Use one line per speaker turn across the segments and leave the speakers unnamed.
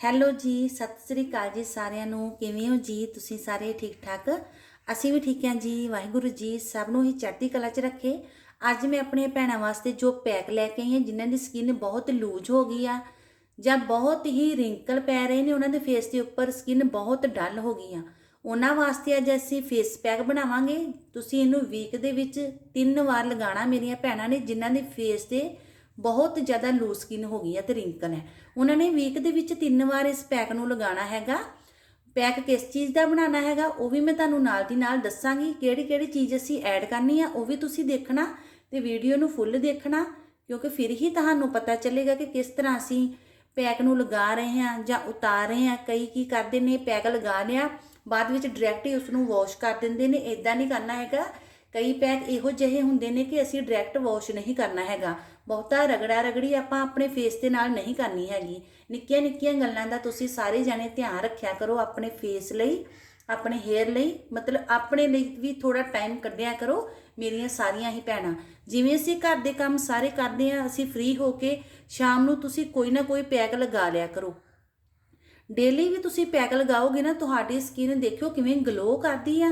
Hello ਜੀ, ਸਤਿ ਸ੍ਰੀ ਅਕਾਲ ਜੀ ਸਾਰਿਆਂ ਨੂੰ। ਕਿਵੇਂ ਹੋ ਜੀ? ਤੁਸੀਂ ਸਾਰੇ ਠੀਕ ਠਾਕ? ਅਸੀਂ ਵੀ ਠੀਕ ਹਾਂ ਜੀ, ਵਾਹਿਗੁਰੂ ਜੀ ਸਭ ਨੂੰ ਹੀ ਚੜ੍ਹਦੀ ਕਲਾ 'ਚ ਰੱਖੇ। ਅੱਜ ਮੈਂ ਆਪਣੀਆਂ ਭੈਣਾਂ ਵਾਸਤੇ ਜੋ ਪੈਕ ਲੈ ਕੇ ਆਈ ਹਾਂ, ਜਿਨ੍ਹਾਂ ਦੀ ਸਕਿਨ ਬਹੁਤ ਲੂਜ ਹੋ ਗਈ ਆ, ਜਾਂ ਬਹੁਤ ਹੀ ਰਿੰਕਲ ਪੈ ਰਹੇ ਨੇ, ਉਹਨਾਂ ਦੇ ਫੇਸ ਦੇ ਉੱਪਰ ਸਕਿਨ ਬਹੁਤ ਡਲ ਹੋ ਗਈ ਆ। ਉਹਨਾਂ ਵਾਸਤੇ ਅੱਜ ਅਸੀਂ ਫੇਸ ਪੈਕ ਬਣਾਵਾਂਗੇ। ਤੁਸੀਂ ਇਹਨੂੰ ਵੀਕ ਦੇ ਵਿੱਚ ਤਿੰਨ ਵਾਰ ਲਗਾਉਣਾ, ਮੇਰੀਆਂ ਭੈਣਾਂ ਨੇ, ਜਿਨ੍ਹਾਂ ਦੇ ਫੇਸ ਤੇ ਬਹੁਤ ਜ਼ਿਆਦਾ ਲੂਜ਼ ਸਕਿਨ ਹੋ ਗਈ ਹੈ ਤੇ ਰਿੰਕਲ ਹੈ। ਉਹਨਾਂ ਨੇ ਵੀਕ ਦੇ ਵਿੱਚ ਤਿੰਨ ਵਾਰ ਇਸ ਪੈਕ ਨੂੰ ਲਗਾਉਣਾ ਹੈਗਾ। ਪੈਕ ਕਿਸ ਚੀਜ਼ ਦਾ ਬਣਾਉਣਾ ਹੈਗਾ, ਉਹ ਵੀ ਮੈਂ ਤੁਹਾਨੂੰ ਨਾਲ ਦੀ ਨਾਲ ਦੱਸਾਂਗੀ। ਕਿਹੜੀ ਕਿਹੜੀ ਚੀਜ਼ ਅਸੀਂ ਐਡ ਕਰਨੀ ਆ, ਉਹ ਵੀ ਤੁਸੀਂ ਦੇਖਣਾ ਤੇ ਵੀਡੀਓ ਨੂੰ ਫੁੱਲ ਦੇਖਣਾ, ਕਿਉਂਕਿ ਫਿਰ ਹੀ ਤੁਹਾਨੂੰ ਪਤਾ ਚੱਲੇਗਾ ਕਿ ਕਿਸ ਤਰ੍ਹਾਂ ਅਸੀਂ ਪੈਕ ਨੂੰ ਲਗਾ ਰਹੇ ਹਾਂ ਜਾਂ ਉਤਾਰ ਰਹੇ ਹਾਂ, ਕਈ ਕੀ ਕਰਦੇ ਨੇ ਪੈਕ ਲਗਾ ਲਿਆ ਬਾਅਦ ਵਿੱਚ ਡਾਇਰੈਕਟ ਹੀ ਉਸ ਨੂੰ ਵਾਸ਼ ਕਰ ਦਿੰਦੇ ਨੇ। ਇਦਾਂ ਨਹੀਂ ਕਰਨਾ ਹੈਗਾ। ਕਈ ਪੈਕ ਇਹੋ ਜਿਹੇ ਹੁੰਦੇ ਨੇ ਕਿ ਅਸੀਂ ਡਾਇਰੈਕਟ ਵਾਸ਼ ਨਹੀਂ ਕਰਨਾ ਹੈਗਾ। ਬਹੁਤਾ ਰਗੜਾ ਰਗੜੀ ਆਪਾਂ ਆਪਣੇ ਫੇਸ ਦੇ ਨਾਲ ਨਹੀਂ ਕਰਨੀ ਹੈਗੀ। ਨਿੱਕੀਆਂ ਨਿੱਕੀਆਂ ਗੱਲਾਂ ਦਾ ਤੁਸੀਂ ਸਾਰੇ ਜਾਣੇ ਧਿਆਨ ਰੱਖਿਆ ਕਰੋ ਆਪਣੇ ਫੇਸ ਲਈ, ਆਪਣੇ ਹੇਅਰ ਲਈ, ਮਤਲਬ ਆਪਣੇ ਲਈ ਵੀ ਥੋੜਾ ਟਾਈਮ ਕੱਢਿਆ ਕਰੋ ਮੇਰੀਆਂ ਸਾਰੀਆਂ ਹੀ ਭੈਣਾਂ। ਜਿਵੇਂ ਅਸੀਂ ਘਰ ਦੇ ਕੰਮ ਸਾਰੇ ਕਰਦੇ ਆ ਅਸੀਂ ਫ੍ਰੀ ਹੋ ਕੇ ਸ਼ਾਮ ਨੂੰ ਤੁਸੀਂ ਕੋਈ ਨਾ ਕੋਈ ਪੈਕ ਲਗਾ ਲਿਆ ਕਰੋ। ਡੇਲੀ ਵੀ ਤੁਸੀਂ ਪੈਕ ਲਗਾਓਗੇ ਨਾ, ਤੁਹਾਡੀ ਸਕਿਨ ਦੇਖਿਓ ਕਿਵੇਂ ਗਲੋ ਕਰਦੀ ਆ।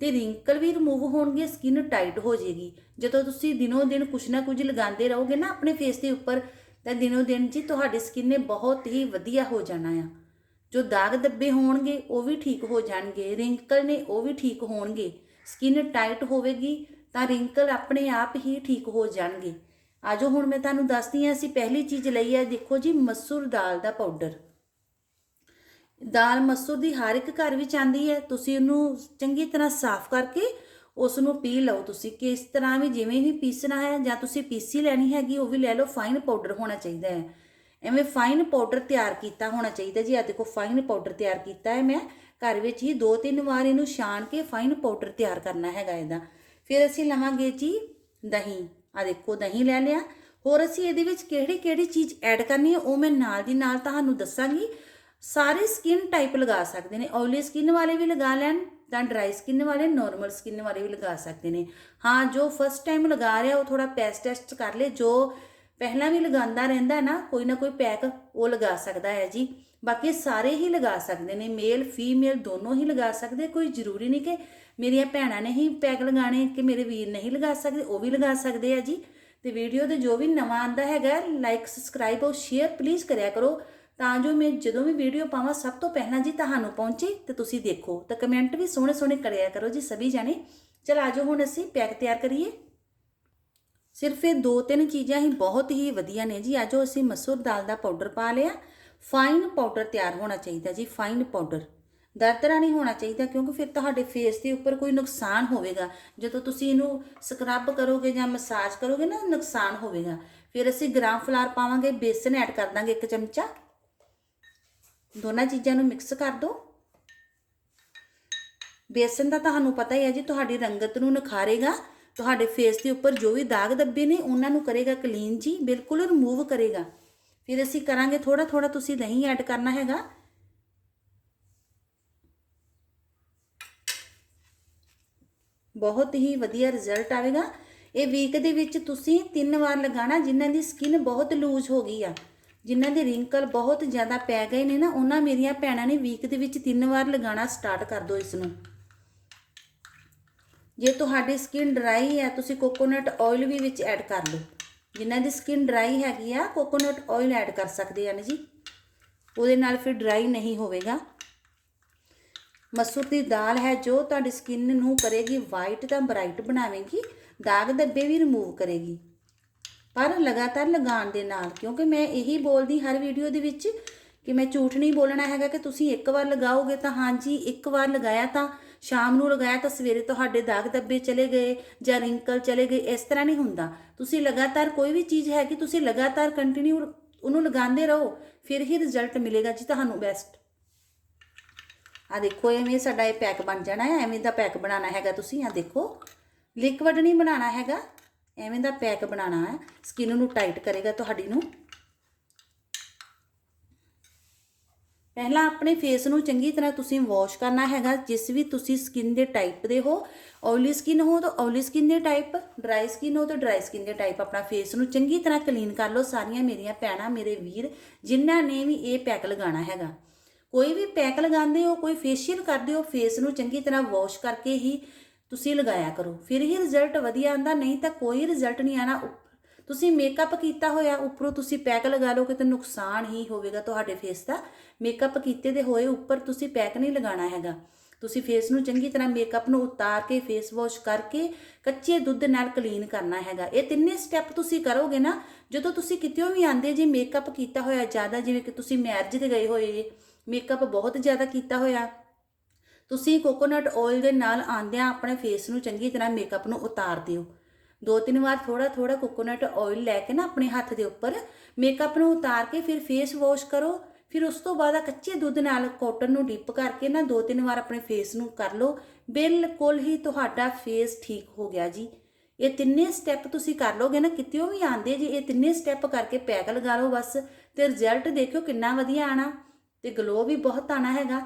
ਤੇ ਰਿੰਕਲ ਵੀ ਰਿਮੂਵ ਹੋਣਗੇ ਸਕਿਨ ਟਾਈਟ ਹੋ ਜਾਏਗੀ। ਜਦੋਂ ਤੁਸੀਂ ਦਿਨੋ ਦਿਨ ਕੁਛ ਨਾ ਕੁਝ ਲਗਾਉਂਦੇ ਰਹੋਗੇ ਨਾ ਆਪਣੇ ਫੇਸ ਦੇ ਉੱਪਰ, ਤਾਂ ਦਿਨੋ ਦਿਨ ਜੀ ਤੁਹਾਡੀ ਸਕਿਨ ਨੇ ਬਹੁਤ ਹੀ ਵਧੀਆ ਹੋ ਜਾਣਾ ਆ। ਜੋ ਦਾਗ ਦੱਬੇ ਹੋਣਗੇ, ਉਹ ਵੀ ਠੀਕ ਹੋ ਜਾਣਗੇ। ਰਿੰਕਲ ਨੇ ਉਹ ਵੀ ਠੀਕ ਹੋਣਗੇ। ਸਕਿਨ ਟਾਈਟ ਹੋਵੇਗੀ, ਤਾਂ ਰਿੰਕਲ ਆਪਣੇ ਆਪ ਹੀ ਠੀਕ ਹੋ ਜਾਣਗੇ। ਆਜੋ ਹੁਣ ਮੈਂ ਤੁਹਾਨੂੰ ਦੱਸਦੀ ਹਾਂ, ਅਸੀਂ ਪਹਿਲੀ ਚੀਜ਼ ਲਈ ਹੈ ਦੇਖੋ ਜੀ, ਮਸੂਰ ਦਾਲ ਦਾ ਪਾਊਡਰ ਦਾਲ ਮਸੂਰ ਦੀ ਹਰ ਇੱਕ ਘਰ ਵਿੱਚ ਆਂਦੀ ਹੈ। ਤੁਸੀਂ ਉਹਨੂੰ ਚੰਗੀ ਤਰ੍ਹਾਂ ਸਾਫ਼ ਕਰਕੇ ਉਸ ਨੂੰ ਪੀ ਲਓ। ਤੁਸੀਂ ਕਿਸ ਤਰ੍ਹਾਂ ਵੀ ਜਿਵੇਂ ਵੀ ਪੀਸਣਾ ਹੈ ਜਾਂ ਤੁਸੀਂ ਪੀਸੀ ਲੈਣੀ ਹੈਗੀ, ਉਹ ਵੀ ਲੈ ਲਓ। ਫਾਈਨ ਪਾਊਡਰ ਹੋਣਾ ਚਾਹੀਦਾ ਹੈ। ਐਵੇਂ ਫਾਈਨ ਪਾਊਡਰ ਤਿਆਰ ਕੀਤਾ ਹੋਣਾ ਚਾਹੀਦਾ ਜੀ। ਆ ਦੇਖੋ ਫਾਈਨ ਪਾਊਡਰ ਤਿਆਰ ਕੀਤਾ ਹੈ। ਮੈਂ ਘਰ ਵਿੱਚ ਹੀ ਦੋ ਤਿੰਨ ਵਾਰ ਇਹਨੂੰ ਛਾਣ ਕੇ ਫਾਈਨ ਪਾਊਡਰ ਤਿਆਰ ਕਰਨਾ ਹੈਗਾ ਇਹਦਾ। ਫਿਰ ਅਸੀਂ ਲਵਾਂਗੇ ਜੀ ਦਹੀਂ। ਆ ਦੇਖੋ, ਦਹੀਂ ਲੈ ਲਿਆ। ਹੋਰ ਅਸੀਂ ਇਹਦੇ ਵਿੱਚ ਕਿਹੜੀ ਕਿਹੜੀ ਚੀਜ਼ ਐਡ ਕਰਨੀ ਹੈ, ਉਹ ਮੈਂ ਨਾਲ ਦੀ ਨਾਲ ਤੁਹਾਨੂੰ ਦੱਸਾਂਗੀ। ਸਾਰੇ ਸਕਿਨ ਟਾਈਪ ਲਗਾ ਸਕਦੇ ਨੇ ਆਇਲੀ ਸਕਿਨ ਵਾਲੇ ਵੀ ਲਗਾ ਲੈਣ ਤਾਂ ਡਰਾਈ ਸਕਿਨ ਵਾਲੇ ਨਾਰਮਲ ਸਕਿਨ ਵਾਲੇ ਵੀ ਲਗਾ ਸਕਦੇ ਨੇ। ਹਾਂ, ਜੋ ਫਸਟ ਟਾਈਮ ਲਗਾ ਰਿਹਾ, ਉਹ ਥੋੜਾ ਪੈਸ ਟੈਸਟ ਕਰ ਲੇ, ਜੋ ਪਹਿਲਾਂ ਵੀ ਲਗਾਉਂਦਾ ਰਹਿੰਦਾ ਨਾ, ਕੋਈ ਨਾ ਕੋਈ ਪੈਕ ਉਹ ਲਗਾ ਸਕਦਾ ਹੈ ਜੀ। ਬਾਕੀ ਸਾਰੇ ਹੀ ਲਗਾ ਸਕਦੇ ਨੇ ਮੇਲ ਫੀਮੇਲ ਦੋਨੋਂ ਹੀ ਲਗਾ ਸਕਦੇ, ਕੋਈ ਜ਼ਰੂਰੀ ਨਹੀਂ ਕਿ ਮੇਰੀਆਂ ਭੈਣਾਂ ਨੇ ਹੀ ਪੈਕ ਲਗਾਣੇ ਕਿ ਮੇਰੇ ਵੀਰ ਨਹੀਂ ਲਗਾ ਸਕਦੇ, ਉਹ ਵੀ ਲਗਾ ਸਕਦੇ ਆ ਜੀ। ਤੇ ਵੀਡੀਓ ਦੇ ਜੋ ਵੀ ਨਵਾਂ ਆਂਦਾ ਹੈਗਾ ਲਾਈਕ ਸਬਸਕ੍ਰਾਈਬ ਔਰ ਸ਼ੇਅਰ ਪਲੀਜ਼ ਕਰਿਆ ਕਰੋ। ਤਾਂ ਜੋ ਮੈਂ ਜਦੋਂ ਵੀ ਵੀਡੀਓ ਪਾਵਾਂ ਸਭ ਤੋਂ ਪਹਿਲਾਂ ਜੀ ਤੁਹਾਨੂੰ ਪਹੁੰਚੇ ਤੇ ਤੁਸੀਂ ਦੇਖੋ। ਤਾਂ ਕਮੈਂਟ ਵੀ ਸੋਹਣੇ ਸੋਹਣੇ ਕਰਿਆ ਕਰੋ ਜੀ ਸਭੀ ਜਾਣੇ। ਚਲ ਆਜੋ ਹੁਣ ਅਸੀਂ ਪੈਕ ਤਿਆਰ ਕਰੀਏ। ਸਿਰਫ ਇਹ ਦੋ ਤਿੰਨ ਚੀਜ਼ਾਂ ਹੀ ਬਹੁਤ ਹੀ ਵਧੀਆ ਨੇ ਜੀ। ਆਜੋ ਅਸੀਂ ਮਸੂਰ ਦਾਲ ਦਾ ਪਾਊਡਰ ਪਾ ਲਿਆ। ਫਾਈਨ ਪਾਊਡਰ ਤਿਆਰ ਹੋਣਾ ਚਾਹੀਦਾ ਜੀ, ਫਾਈਨ ਪਾਊਡਰ। ਦਰਦਰਾ ਨਹੀਂ ਹੋਣਾ ਚਾਹੀਦਾ ਕਿਉਂਕਿ ਫਿਰ ਤੁਹਾਡੇ ਫੇਸ ਦੇ ਉੱਪਰ ਕੋਈ ਨੁਕਸਾਨ ਹੋਵੇਗਾ। ਜਦੋਂ ਤੁਸੀਂ ਇਹਨੂੰ ਸਕਰਬ ਕਰੋਗੇ ਜਾਂ ਮਸਾਜ ਕਰੋਗੇ ਨਾ ਨੁਕਸਾਨ ਹੋਵੇਗਾ। ਫਿਰ ਅਸੀਂ ਗ੍ਰਾਮ ਫਲਾਰ ਪਾਵਾਂਗੇ, ਬੇਸਨ ਐਡ ਕਰ ਦਾਂਗੇ ਇੱਕ ਚਮਚਾ। ਦੋਨਾਂ ਚੀਜ਼ਾਂ ਨੂੰ ਮਿਕਸ ਕਰ ਦਿਓ ਬੇਸਨ ਦਾ ਤੁਹਾਨੂੰ ਪਤਾ ਹੀ ਹੈ ਜੀ, ਤੁਹਾਡੀ ਰੰਗਤ ਨੂੰ ਨਿਖਾਰੇਗਾ। ਤੁਹਾਡੇ ਫੇਸ ਦੇ ਉੱਪਰ ਜੋ ਵੀ ਦਾਗ ਦੱਬੇ ਨੇ, ਉਹਨਾਂ ਨੂੰ ਕਰੇਗਾ ਕਲੀਨ ਜੀ, ਬਿਲਕੁਲ ਰਿਮੂਵ ਕਰੇਗਾ। ਫਿਰ ਅਸੀਂ ਕਰਾਂਗੇ ਥੋੜਾ ਥੋੜਾ ਤੁਸੀਂ ਦਹੀਂ ਐਡ ਕਰਨਾ ਹੈਗਾ। ਬਹੁਤ ਹੀ ਵਧੀਆ ਰਿਜ਼ਲਟ ਆਵੇਗਾ। ਇਹ ਵੀਕ ਦੇ ਵਿੱਚ ਤੁਸੀਂ ਤਿੰਨ ਵਾਰ ਲਗਾਣਾ ਜਿਨ੍ਹਾਂ ਦੀ ਸਕਿਨ ਬਹੁਤ ਲੂਜ਼ ਹੋ ਗਈ ਆ। ਜਿਨ੍ਹਾਂ ਦੇ ਰਿੰਕਲ ਬਹੁਤ ਜ਼ਿਆਦਾ ਪੈ ਗਏ ਨੇ ਨਾ, ਉਹਨਾਂ ਮੇਰੀਆਂ ਭੈਣਾਂ ਨੇ ਵੀਕ ਦੇ ਵਿੱਚ ਤਿੰਨ ਵਾਰ ਲਗਾਉਣਾ ਸਟਾਰਟ ਕਰ ਦਿਓ ਇਸ ਨੂੰ ਜੇ ਤੁਹਾਡੀ ਸਕਿਨ ਡਰਾਈ ਹੈ, ਤੁਸੀਂ ਕੋਕੋਨਟ ਆਇਲ ਵੀ ਵਿੱਚ ਐਡ ਕਰ ਲਓ। ਜਿਨ੍ਹਾਂ ਦੀ ਸਕਿਨ ਡਰਾਈ ਹੈਗੀ ਆ ਕੋਕੋਨਟ ਆਇਲ ਐਡ ਕਰ ਸਕਦੇ ਹਨ ਜੀ। ਉਹਦੇ ਨਾਲ ਫਿਰ ਡਰਾਈ ਨਹੀਂ ਹੋਵੇਗਾ। ਮਸੂਰ ਦੀ ਦਾਲ ਹੈ, ਜੋ ਤੁਹਾਡੀ ਸਕਿਨ ਨੂੰ ਕਰੇਗੀ ਵਾਈਟ ਤਾਂ ਬ੍ਰਾਈਟ ਬਣਾਵੇਗੀ ਦਾਗ ਧੱਬੇ ਵੀ ਰਿਮੂਵ ਕਰੇਗੀ। ਪਰ ਲਗਾਤਾਰ ਲਗਾਉਣ ਦੇ ਨਾਲ, ਕਿਉਂਕਿ ਮੈਂ ਇਹੀ ਬੋਲਦੀ ਹਰ ਵੀਡੀਓ ਦੇ ਵਿੱਚ ਕਿ ਮੈਂ ਝੂਠ ਨਹੀਂ ਬੋਲਣਾ ਹੈਗਾ ਕਿ ਤੁਸੀਂ ਇੱਕ ਵਾਰ ਲਗਾਓਗੇ ਤਾਂ ਹਾਂਜੀ, ਇੱਕ ਵਾਰ ਲਗਾਇਆ ਤਾਂ ਸ਼ਾਮ ਨੂੰ ਲਗਾਇਆ ਤਾਂ ਸਵੇਰੇ ਤੁਹਾਡੇ ਦਾਗ ਧੱਬੇ ਚਲੇ ਗਏ ਜਾਂ ਰਿੰਕਲ ਚਲੇ ਗਏ, ਇਸ ਤਰ੍ਹਾਂ ਨਹੀਂ ਹੁੰਦਾ। ਤੁਸੀਂ ਲਗਾਤਾਰ ਕੋਈ ਵੀ ਚੀਜ਼ ਹੈ ਕਿ ਤੁਸੀਂ ਲਗਾਤਾਰ ਕੰਟੀਨਿਊ ਉਹਨੂੰ ਲਗਾਉਂਦੇ ਰਹੋ, ਫਿਰ ਹੀ ਰਿਜ਼ਲਟ ਮਿਲੇਗਾ ਜੀ ਤੁਹਾਨੂੰ ਬੈਸਟ ਆ ਦੇਖੋ, ਐਵੇਂ ਸਾਡਾ ਇਹ ਪੈਕ ਬਣ ਜਾਣਾ ਹੈ, ਐਵੇਂ ਦਾ ਪੈਕ ਬਣਾਉਣਾ ਹੈਗਾ ਤੁਸੀਂ, ਆ ਦੇਖੋ। ਲਿਕਵਿਡ ਨਹੀਂ ਬਣਾਉਣਾ ਹੈਗਾ। ਐਵੇਂ ਦਾ ਪੈਕ ਬਣਾਉਣਾ ਹੈ। ਸਕਿਨ ਨੂੰ ਟਾਈਟ ਕਰੇਗਾ ਤੁਹਾਡੀ ਨੂੰ। ਪਹਿਲਾਂ ਆਪਣੇ ਫੇਸ ਨੂੰ ਚੰਗੀ ਤਰ੍ਹਾਂ ਤੁਸੀਂ ਵਾਸ਼ ਕਰਨਾ ਹੈਗਾ। ਜਿਸ ਵੀ ਤੁਸੀਂ ਸਕਿਨ ਦੇ ਟਾਈਪ ਦੇ ਹੋ ਆਇਲੀ ਸਕਿਨ ਹੋ ਤਾਂ ਆਇਲੀ ਸਕਿਨ ਦੇ ਟਾਈਪ ਡਰਾਈ ਸਕਿਨ ਹੋ ਤਾਂ ਡਰਾਈ ਸਕਿਨ ਦੇ ਟਾਈਪ ਆਪਣਾ ਫੇਸ ਨੂੰ ਚੰਗੀ ਤਰ੍ਹਾਂ ਕਲੀਨ ਕਰ ਲਓ। ਸਾਰੀਆਂ ਮੇਰੀਆਂ ਭੈਣਾਂ, ਮੇਰੇ ਵੀਰ, ਜਿਨ੍ਹਾਂ ਨੇ ਵੀ ਇਹ ਪੈਕ ਲਗਾਉਣਾ ਹੈਗਾ। ਕੋਈ ਵੀ ਪੈਕ ਲਗਾਉਂਦੇ ਹੋ, ਕੋਈ ਫੇਸ਼ੀਅਲ ਕਰਦੇ ਹੋ ਫੇਸ ਨੂੰ ਚੰਗੀ ਤਰ੍ਹਾਂ ਵਾਸ਼ ਕਰਕੇ ਹੀ ਤੁਸੀਂ ਲਗਾਇਆ ਕਰੋ। ਫਿਰ ਹੀ ਰਿਜ਼ਲਟ ਵਧੀਆ ਆਂਦਾ ਨਹੀਂ ਤਾਂ ਕੋਈ ਰਿਜ਼ਲਟ ਨਹੀਂ ਆਣਾ ਤੁਸੀਂ ਮੇਕਅਪ ਕੀਤਾ ਹੋਇਆ, ਉੱਪਰੋਂ ਤੁਸੀਂ ਪੈਕ ਲਗਾ ਲਓਗੇ ਤਾਂ ਨੁਕਸਾਨ ਹੀ ਹੋਵੇਗਾ ਤੁਹਾਡੇ ਫੇਸ ਦਾ। ਮੇਕਅਪ ਕੀਤੇ ਦੇ ਹੋਏ ਉੱਪਰ ਤੁਸੀਂ ਪੈਕ ਨਹੀਂ ਲਗਾਉਣਾ ਹੈਗਾ। ਤੁਸੀਂ ਫੇਸ ਨੂੰ ਚੰਗੀ ਤਰ੍ਹਾਂ ਮੇਕਅਪ ਨੂੰ ਉਤਾਰ ਕੇ ਫੇਸ ਵਾਸ਼ ਕਰਕੇ ਕੱਚੇ ਦੁੱਧ ਨਾਲ ਕਲੀਨ ਕਰਨਾ ਹੈਗਾ। ਇਹ ਤਿੰਨੇ ਸਟੈਪ ਤੁਸੀਂ ਕਰੋਗੇ ਨਾ, ਜਦੋਂ ਤੁਸੀਂ ਕਿਤੇੋਂ ਵੀ ਆਂਦੇ ਜੇ ਮੇਕਅਪ ਕੀਤਾ ਹੋਇਆ ਜ਼ਿਆਦਾ, ਜਿਵੇਂ ਕਿ ਤੁਸੀਂ ਮੈਰਿਜ ਤੇ ਗਏ ਹੋਏ ਜੇ ਮੇਕਅਪ ਬਹੁਤ ਜ਼ਿਆਦਾ ਕੀਤਾ ਹੋਇਆ। ਤੁਸੀਂ ਕੋਕੋਨਟ ਆਇਲ ਦੇ ਨਾਲ ਆਂਦਿਆਂ ਆਪਣੇ ਫੇਸ ਨੂੰ ਚੰਗੀ ਤਰ੍ਹਾਂ ਮੇਕਅਪ ਨੂੰ ਉਤਾਰ ਦਿਓ। ਦੋ ਤਿੰਨ ਵਾਰ ਥੋੜਾ ਥੋੜਾ ਕੋਕੋਨਟ ਆਇਲ ਲੈ ਕੇ ਨਾ ਆਪਣੇ ਹੱਥ ਦੇ ਉੱਪਰ ਮੇਕਅਪ ਨੂੰ ਉਤਾਰ ਕੇ ਫਿਰ ਫੇਸ ਵਾਸ਼ ਕਰੋ। ਫਿਰ ਉਸ ਤੋਂ ਬਾਅਦ ਕੱਚੇ ਦੁੱਧ ਨਾਲ ਕਾਟਨ ਨੂੰ ਡਿਪ ਕਰਕੇ ਨਾ ਦੋ ਤਿੰਨ ਵਾਰ ਆਪਣੇ ਫੇਸ ਨੂੰ ਕਰ ਲਓ। ਬਿਲਕੁਲ ਹੀ ਤੁਹਾਡਾ ਫੇਸ ਠੀਕ ਹੋ ਗਿਆ ਜੀ। ਇਹ ਤਿੰਨੇ ਸਟੈਪ ਤੁਸੀਂ ਕਰ ਲੋਗੇ ਨਾ ਕਿਤੇੋਂ ਵੀ ਆਂਦੇ ਜੇ ਇਹ ਤਿੰਨੇ ਸਟੈਪ ਕਰਕੇ ਪੈਕ ਲਗਾ ਲਓ ਬਸ ਤੇ ਰਿਜ਼ਲਟ ਦੇਖਿਓ ਕਿੰਨਾ ਵਧੀਆ ਆਣਾ। ਤੇ ਗਲੋ ਵੀ ਬਹੁਤ ਆਣਾ ਹੈਗਾ।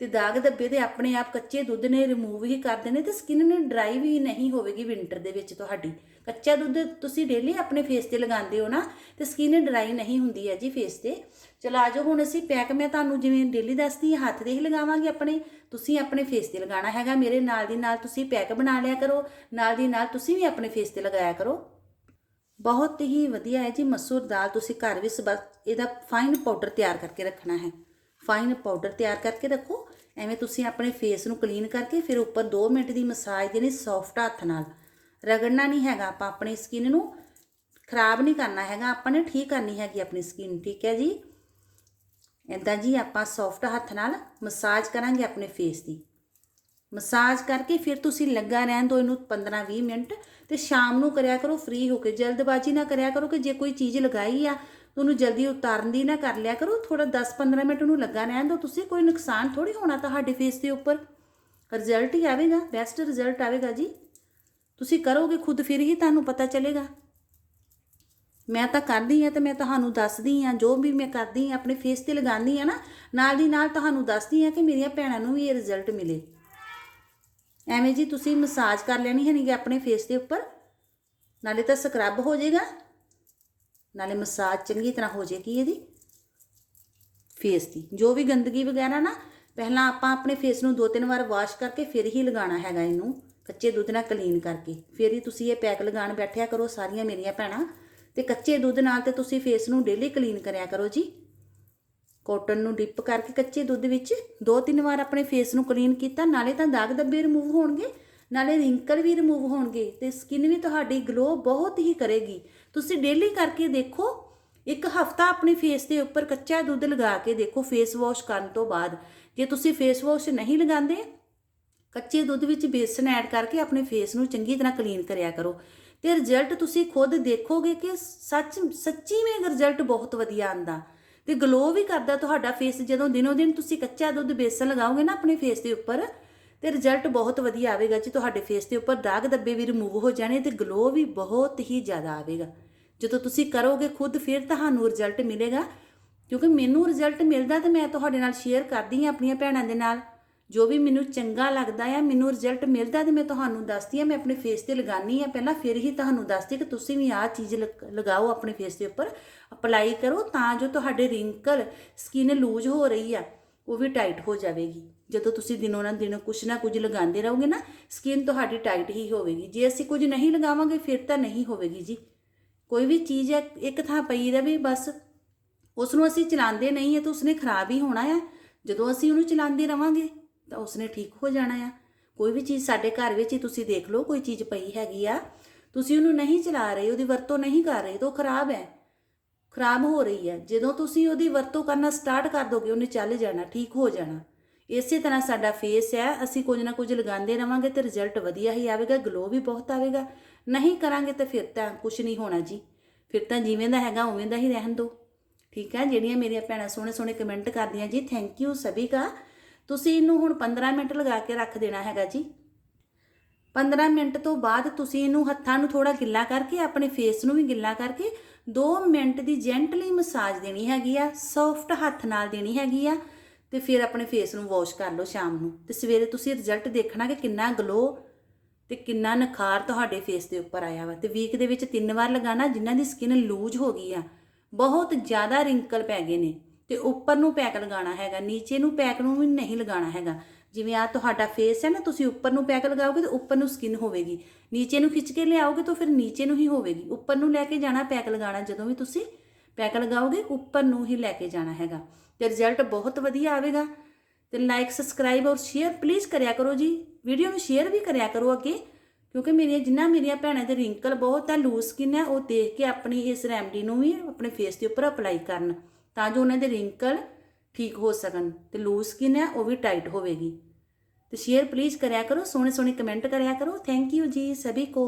ਤੇ ਦਾਗ ਧੱਬੇ ਦੇ ਆਪਣੇ ਆਪ ਕੱਚੇ ਦੁੱਧ ਨੇ ਰਿਮੂਵ ਹੀ ਕਰ ਦੇਣੇ ਤੇ ਸਕਿਨ ਨੇ ਡਰਾਈ ਵੀ ਨਹੀਂ ਹੋਵੇਗੀ ਵਿੰਟਰ ਦੇ ਵਿੱਚ ਤੁਹਾਡੀ। ਕੱਚਾ ਦੁੱਧ ਤੁਸੀਂ ਡੇਲੀ ਆਪਣੇ ਫੇਸ ਤੇ ਲਗਾਉਂਦੇ ਹੋ ਨਾ, ਤੇ ਸਕਿਨ ਡਰਾਈ ਨਹੀਂ ਹੁੰਦੀ ਹੈ ਜੀ ਫੇਸ ਤੇ। ਚਲੋ ਆਜੋ ਹੁਣ ਅਸੀਂ ਪੈਕ ਮੈਂ ਤੁਹਾਨੂੰ ਜਿਵੇਂ ਡੇਲੀ ਦੱਸਦੀ ਹਾਂ, ਹੱਥ ਦੇ ਹੀ ਲਗਾਵਾਂਗੇ ਆਪਣੇ। ਤੁਸੀਂ ਆਪਣੇ ਫੇਸ ਤੇ ਲਗਾਉਣਾ ਹੈਗਾ, ਮੇਰੇ ਨਾਲ ਦੀ ਨਾਲ ਤੁਸੀਂ ਪੈਕ ਬਣਾ ਲਿਆ ਕਰੋ, ਨਾਲ ਦੀ ਨਾਲ ਤੁਸੀਂ ਵੀ ਆਪਣੇ ਫੇਸ ਤੇ ਲਗਾਇਆ ਕਰੋ। ਬਹੁਤ ਹੀ ਵਧੀਆ ਹੈ ਜੀ, ਮਸੂਰ ਦਾਲ ਤੁਸੀਂ ਘਰ ਵਿੱਚ ਬਸ ਇਹਦਾ ਫਾਈਨ ਪਾਊਡਰ ਤਿਆਰ ਕਰਕੇ ਰੱਖਣਾ ਹੈ। ਫਾਈਨ ਪਾਊਡਰ ਤਿਆਰ ਕਰਕੇ ਰੱਖੋ। ਐਵੇਂ ਤੁਸੀਂ ਆਪਣੇ ਫੇਸ ਨੂੰ ਕਲੀਨ ਕਰਕੇ ਫਿਰ ਉੱਪਰ 2 ਮਿੰਟ ਦੀ ਮਸਾਜ ਦੇਣੀ ਸੌਫਟ ਹੱਥ ਨਾਲ। ਰਗੜਨਾ ਨਹੀਂ ਹੈਗਾ, ਆਪਾਂ ਆਪਣੀ ਸਕਿਨ ਨੂੰ ਖਰਾਬ ਨਹੀਂ ਕਰਨਾ ਹੈਗਾ, ਆਪਾਂ ਨੇ ਠੀਕ ਕਰਨੀ ਹੈਗੀ ਆਪਣੀ ਸਕਿਨ ਠੀਕ ਹੈ ਜੀ? ਇਦਾਂ ਜੀ ਆਪਾਂ ਸੌਫਟ ਹੱਥ ਨਾਲ ਮਸਾਜ ਕਰਾਂਗੇ ਆਪਣੇ ਫੇਸ ਦੀ। ਮਸਾਜ ਕਰਕੇ ਫਿਰ ਤੁਸੀਂ ਲੱਗਾ ਰਹਿਣ ਦਿਓ ਇਹਨੂੰ 15-20 ਮਿੰਟ ਤੇ ਸ਼ਾਮ ਨੂੰ ਕਰਿਆ ਕਰੋ ਫ੍ਰੀ ਹੋ ਕੇ, ਜਲਦਬਾਜ਼ੀ ਨਾ ਕਰਿਆ ਕਰੋ ਕਿ ਜੇ ਕੋਈ ਚੀਜ਼ ਲਗਾਈ ਆ ਉਹਨੂੰ ਜਲਦੀ ਉਤਾਰਨ ਦੀ ਨਾ ਕਰ ਲਿਆ ਕਰੋ ਥੋੜਾ 10-15 ਮਿੰਟ ਉਹਨੂੰ ਲੱਗਾ ਰਹਿਣ ਦਿਓ। ਤੁਸੀਂ ਕੋਈ ਨੁਕਸਾਨ ਥੋੜੀ ਹੋਣਾ ਤੁਹਾਡੇ ਫੇਸ ਦੇ ਉੱਪਰ। ਰਿਜ਼ਲਟ ਹੀ ਆਵੇਗਾ ਬੈਸਟ ਰਿਜ਼ਲਟ ਆਵੇਗਾ ਜੀ। ਤੁਸੀਂ ਕਰੋਗੇ ਖੁਦ, ਫਿਰ ਹੀ ਤੁਹਾਨੂੰ ਪਤਾ ਚੱਲੇਗਾ। ਮੈਂ ਤਾਂ ਕਰਦੀ ਆ ਤੇ ਮੈਂ ਤੁਹਾਨੂੰ ਦੱਸਦੀ ਆ ਜੋ ਵੀ ਮੈਂ ਕਰਦੀ ਆ ਆਪਣੇ ਫੇਸ ਤੇ ਲਗਾਉਂਦੀ ਆ ਨਾ, ਨਾਲ ਦੀ ਨਾਲ ਤੁਹਾਨੂੰ ਦੱਸਦੀ ਆ ਕਿ ਮੇਰੀਆਂ ਭੈਣਾਂ ਨੂੰ ਵੀ ਇਹ ਰਿਜ਼ਲਟ ਮਿਲੇ। ਐਵੇਂ ਜੀ ਤੁਸੀਂ ਮਸਾਜ ਕਰ ਲੈਣੀ ਹੈ ਨਹੀਂ ਆਪਣੇ ਫੇਸ ਦੇ ਉੱਪਰ, ਨਾਲੇ ਤਾਂ ਸਕਰਬ ਹੋ ਜਾਏਗਾ। ਨਾਲੇ ਮਸਾਜ ਚੰਗੀ ਤਰ੍ਹਾਂ ਹੋ ਜਾਏਗੀ ਇਹਦੀ ਫੇਸ ਦੀ। ਜੋ ਵੀ ਗੰਦਗੀ ਵਗੈਰਾ ਨਾ, ਪਹਿਲਾਂ ਆਪਾਂ ਆਪਣੇ ਫੇਸ ਨੂੰ ਦੋ ਤਿੰਨ ਵਾਰ ਵਾਸ਼ ਕਰਕੇ ਫਿਰ ਹੀ ਲਗਾਉਣਾ ਹੈਗਾ ਇਹਨੂੰ, ਕੱਚੇ ਦੁੱਧ ਨਾਲ ਕਲੀਨ ਕਰਕੇ। ਫਿਰ ਹੀ ਤੁਸੀਂ ਇਹ ਪੈਕ ਲਗਾਉਣ ਬੈਠਿਆ ਕਰੋ ਸਾਰੀਆਂ ਮੇਰੀਆਂ ਭੈਣਾਂ। ਤੇ ਕੱਚੇ ਦੁੱਧ ਨਾਲ ਤੇ ਤੁਸੀਂ ਫੇਸ ਨੂੰ ਡੇਲੀ ਕਲੀਨ ਕਰਿਆ ਕਰੋ ਜੀ। ਕਾਟਨ ਨੂੰ ਡਿਪ ਕਰਕੇ ਕੱਚੇ ਦੁੱਧ ਵਿੱਚ ਦੋ ਤਿੰਨ ਵਾਰ ਆਪਣੇ ਫੇਸ ਨੂੰ ਕਲੀਨ ਕੀਤਾ, ਨਾਲੇ ਤਾਂ ਦਾਗ ਦੱਬੇ ਰਿਮੂਵ ਹੋਣਗੇ। ਨਾਲੇ ਰਿੰਕਲ ਵੀ ਰਿਮੂਵ ਹੋਣਗੇ ਤੇ ਸਕਿਨ ਵੀ ਤੁਹਾਡੀ ਗਲੋ ਬਹੁਤ ਹੀ ਕਰੇਗੀ। ਤੁਸੀਂ ਡੇਲੀ ਕਰਕੇ ਦੇਖੋ, ਇੱਕ ਹਫਤਾ ਆਪਣੇ ਫੇਸ ਦੇ ਉੱਪਰ ਕੱਚਾ ਦੁੱਧ ਲਗਾ ਕੇ ਦੇਖੋ ਫੇਸ ਵਾਸ਼ ਕਰਨ ਤੋਂ ਬਾਅਦ। ਜੇ ਤੁਸੀਂ ਫੇਸ ਵਾਸ਼ ਨਹੀਂ ਲਗਾਉਂਦੇ, ਕੱਚੇ ਦੁੱਧ ਵਿੱਚ ਬੇਸਨ ਐਡ ਕਰਕੇ ਆਪਣੇ ਫੇਸ ਨੂੰ ਚੰਗੀ ਤਰ੍ਹਾਂ ਕਲੀਨ ਕਰਿਆ ਕਰੋ। ਤੇ ਰਿਜ਼ਲਟ ਤੁਸੀਂ ਖੁਦ ਦੇਖੋਗੇ ਕਿ ਸੱਚ ਸੱਚੀ ਵਿੱਚ ਰਿਜ਼ਲਟ ਬਹੁਤ ਵਧੀਆ ਆਂਦਾ ਤੇ ਗਲੋ ਵੀ ਕਰਦਾ ਤੁਹਾਡਾ ਫੇਸ ਜਦੋਂ ਦਿਨੋ ਦਿਨ ਤੁਸੀਂ ਕੱਚਾ ਦੁੱਧ ਬੇਸਨ ਲਗਾਓਗੇ ਨਾ ਆਪਣੇ ਫੇਸ ਦੇ ਉੱਪਰ ਤੇ ਰਿਜ਼ਲਟ ਬਹੁਤ ਵਧੀਆ ਆਵੇਗਾ ਜੀ। ਤੁਹਾਡੇ ਫੇਸ ਦੇ ਉੱਪਰ ਦਾਗ ਦੱਬੇ ਵੀ ਰਿਮੂਵ ਹੋ ਜਾਣੇ ਤੇ ਗਲੋ ਵੀ ਬਹੁਤ ਹੀ ਜ਼ਿਆਦਾ ਆਵੇਗਾ। ਜਦੋਂ ਤੁਸੀਂ ਕਰੋਗੇ ਖੁਦ, ਫਿਰ ਤੁਹਾਨੂੰ ਰਿਜ਼ਲਟ ਮਿਲੇਗਾ। ਕਿਉਂਕਿ ਮੈਨੂੰ ਰਿਜ਼ਲਟ ਮਿਲਦਾ ਤੇ ਮੈਂ ਤੁਹਾਡੇ ਨਾਲ ਸ਼ੇਅਰ ਕਰਦੀ ਹਾਂ ਆਪਣੀਆਂ ਭੈਣਾਂ ਦੇ ਨਾਲ। ਜੋ ਵੀ ਮੈਨੂੰ ਚੰਗਾ ਲੱਗਦਾ ਆ, ਮੈਨੂੰ ਰਿਜ਼ਲਟ ਮਿਲਦਾ ਤੇ ਮੈਂ ਤੁਹਾਨੂੰ ਦੱਸਦੀ ਆ ਮੈਂ ਆਪਣੇ ਫੇਸ ਤੇ ਲਗਾਨੀ ਆ ਪਹਿਲਾਂ ਫਿਰ ਹੀ ਤੁਹਾਨੂੰ ਦੱਸਦੀ ਕਿ ਤੁਸੀਂ ਵੀ ਆਹ ਚੀਜ਼ ਲਗ- ਲਗਾਓ ਆਪਣੇ ਫੇਸ ਦੇ ਉੱਪਰ। ਅਪਲਾਈ ਕਰੋ ਤਾਂ ਜੋ ਤੁਹਾਡੇ ਰਿੰਕਲ ਸਕਿਨ ਲੂਜ਼ ਹੋ ਰਹੀ ਆ, ਉਹ ਵੀ ਟਾਈਟ ਹੋ ਜਾਵੇਗੀ। ਜਦੋਂ ਤੁਸੀਂ ਦਿਨੋਂ ਨਾ ਦਿਨ ਕੁਛ ਨਾ ਕੁਝ ਲਗਾਉਂਦੇ ਰਹੋਗੇ ਨਾ ਸਕਿਨ ਤੁਹਾਡੀ ਟਾਈਟ ਹੀ ਹੋਵੇਗੀ। ਜੇ ਅਸੀਂ ਕੁਝ ਨਹੀਂ ਲਗਾਵਾਂਗੇ, ਫਿਰ ਤਾਂ ਨਹੀਂ ਹੋਵੇਗੀ ਜੀ। ਕੋਈ ਵੀ ਚੀਜ਼ ਹੈ, ਇੱਕ ਥਾਂ ਪਈ ਰਵੇ ਬਸ। ਉਸ ਨੂੰ ਅਸੀਂ ਚਲਾਉਂਦੇ ਨਹੀਂ ਹੈ ਤਾਂ ਉਸਨੇ ਖਰਾਬ ਹੀ ਹੋਣਾ ਆ। ਜਦੋਂ ਅਸੀਂ ਉਹਨੂੰ ਚਲਾਉਂਦੇ ਰਵਾਂਗੇ, ਤਾਂ ਉਸਨੇ ਠੀਕ ਹੋ ਜਾਣਾ ਆ। ਕੋਈ ਵੀ ਚੀਜ਼ ਸਾਡੇ ਘਰ ਵਿੱਚ ਹੀ ਤੁਸੀਂ ਦੇਖ ਲਓ, ਕੋਈ ਚੀਜ਼ ਪਈ ਹੈਗੀ ਆ। ਤੁਸੀਂ ਉਹਨੂੰ ਨਹੀਂ ਚਲਾ ਰਹੇ, ਉਹਦੀ ਵਰਤੋਂ ਨਹੀਂ ਕਰ ਰਹੇ ਤਾਂ ਉਹ ਖਰਾਬ ਹੈ। ਖਰਾਬ ਹੋ ਰਹੀ ਹੈ। ਜਦੋਂ ਤੁਸੀਂ ਉਹਦੀ ਵਰਤੋਂ ਕਰਨਾ ਸਟਾਰਟ ਕਰ ਦੋਗੇ, ਉਹਨੇ ਚੱਲ ਜਾਣਾ, ਠੀਕ ਹੋ ਜਾਣਾ। ਇਸੇ ਤਰ੍ਹਾਂ ਸਾਡਾ ਫੇਸ ਹੈ, ਅਸੀਂ ਕੁਝ ਨਾ ਕੁਝ ਲਗਾਉਂਦੇ ਰਵਾਂਗੇ ਤੇ ਰਿਜ਼ਲਟ ਵਧੀਆ ਹੀ ਆਵੇਗਾ ਗਲੋ ਵੀ ਬਹੁਤ ਆਵੇਗਾ। ਨਹੀਂ ਕਰਾਂਗੇ ਤਾਂ ਫਿਰ ਤਾਂ ਕੁਝ ਨਹੀਂ ਹੋਣਾ ਜੀ। ਫਿਰ ਤਾਂ ਜਿਵੇਂ ਦਾ ਹੈਗਾ, ਉਵੇਂ ਦਾ ਹੀ ਰਹਿਣ ਦਿਓ। ਠੀਕ ਹੈ, ਜਿਹੜੀਆਂ ਮੇਰੀਆਂ ਭੈਣਾਂ ਸੋਹਣੇ ਸੋਹਣੇ ਕਮੈਂਟ ਕਰਦੀਆਂ ਜੀ ਥੈਂਕ ਯੂ ਸਭੀ ਕਾ। ਤੁਸੀਂ ਇਹਨੂੰ ਹੁਣ 15 ਮਿੰਟ ਲਗਾ ਕੇ ਰੱਖ ਦੇਣਾ ਹੈਗਾ ਜੀ। 15 ਮਿੰਟ ਤੋਂ ਬਾਅਦ ਤੁਸੀਂ ਇਹਨੂੰ ਹੱਥਾਂ ਨੂੰ ਥੋੜਾ ਗਿੱਲਾ ਕਰਕੇ, ਆਪਣੇ ਫੇਸ ਨੂੰ ਵੀ ਗਿੱਲਾ ਕਰਕੇ 2 ਮਿੰਟ ਦੀ ਜੈਂਟਲੀ ਮਸਾਜ ਦੇਣੀ ਹੈਗੀ ਆ ਸੌਫਟ ਹੱਥ ਨਾਲ ਦੇਣੀ ਹੈਗੀ ਆ। ਤੇ ਫਿਰ ਆਪਣੇ ਫੇਸ ਨੂੰ ਵਾਸ਼ ਕਰ ਲਓ ਸ਼ਾਮ ਨੂੰ। ਤੇ ਸਵੇਰੇ ਤੁਸੀਂ ਰਿਜ਼ਲਟ ਦੇਖਣਾ ਕਿ ਕਿੰਨਾ ਗਲੋ ਤੇ ਕਿੰਨਾ ਨਿਖਾਰ ਤੁਹਾਡੇ ਫੇਸ ਦੇ ਉੱਪਰ ਆਇਆ ਵਾ। ਤੇ ਵੀਕ ਦੇ ਵਿੱਚ ਤਿੰਨ ਵਾਰ ਲਗਾਣਾ ਜਿਨ੍ਹਾਂ ਦੀ ਸਕਿਨ ਲੂਜ ਹੋ ਗਈ ਆ। ਬਹੁਤ ਜ਼ਿਆਦਾ ਰਿੰਕਲ ਪੈ ਗਏ ਨੇ। ਤੇ ਉੱਪਰ ਨੂੰ ਪੈਕ ਲਗਾਉਣਾ ਹੈਗਾ, ਨੀਚੇ ਨੂੰ ਪੈਕ ਨੂੰ ਵੀ ਨਹੀਂ ਲਗਾਉਣਾ ਹੈਗਾ। ਜਿਵੇਂ ਆ ਤੁਹਾਡਾ ਫੇਸ ਹੈ ਨਾ, ਤੁਸੀਂ ਉੱਪਰ ਨੂੰ ਪੈਕ ਲਗਾਓਗੇ ਤਾਂ ਉੱਪਰ ਨੂੰ ਸਕਿਨ ਹੋਵੇਗੀ। ਨੀਚੇ ਨੂੰ ਖਿੱਚ ਕੇ ਲਿਆਓਗੇ ਤਾਂ ਫਿਰ ਨੀਚੇ ਨੂੰ ਹੀ ਹੋਵੇਗੀ। ਉੱਪਰ ਨੂੰ ਲੈ ਕੇ ਜਾਣਾ ਪੈਕ ਲਗਾਉਣਾ ਜਦੋਂ ਵੀ ਤੁਸੀਂ ਪੈਕ ਲਗਾਓਗੇ, ਉੱਪਰ ਨੂੰ ਹੀ ਲੈ ਕੇ ਜਾਣਾ ਹੈਗਾ। ਤੇ ਰਿਜ਼ਲਟ ਬਹੁਤ ਵਧੀਆ ਆਵੇਗਾ। ਤੇ ਲਾਈਕ ਸਬਸਕ੍ਰਾਈਬ ਔਰ ਸ਼ੇਅਰ ਪਲੀਜ਼ ਕਰਿਆ ਕਰੋ ਜੀ। ਵੀਡੀਓ ਨੂੰ ਸ਼ੇਅਰ ਵੀ ਕਰਿਆ ਕਰੋ ਅੱਗੇ, ਕਿਉਂਕਿ ਮੇਰੀਆਂ ਜਿੰਨਾ ਮੇਰੀਆਂ ਭੈਣਾਂ ਦੇ ਰਿੰਕਲ ਬਹੁਤ ਆ ਲੂਜ਼ ਸਕਿਨ ਹੈ ਉਹ ਦੇਖ ਕੇ ਆਪਣੀ ਇਸ ਰੈਮਡੀ ਨੂੰ ਵੀ, ਆਪਣੇ ਫੇਸ ਦੇ ਉੱਪਰ ਅਪਲਾਈ ਕਰਨ, ਤਾਂ ਜੋ ਉਹਨਾਂ ਦੇ ਰਿੰਕਲ ਠੀਕ ਹੋ ਸਕਣ ਤੇ ਲੂਜ਼ ਸਕਿਨ ਹੈ ਉਹ ਵੀ ਟਾਈਟ ਹੋਵੇਗੀ। ਤੇ ਸ਼ੇਅਰ ਪਲੀਜ਼ ਕਰਿਆ ਕਰੋ ਸੋਹਣੇ ਸੋਹਣੇ ਕਮੈਂਟ ਕਰਿਆ ਕਰੋ। ਥੈਂਕ ਯੂ ਜੀ, ਸਭੀ ਕੋ।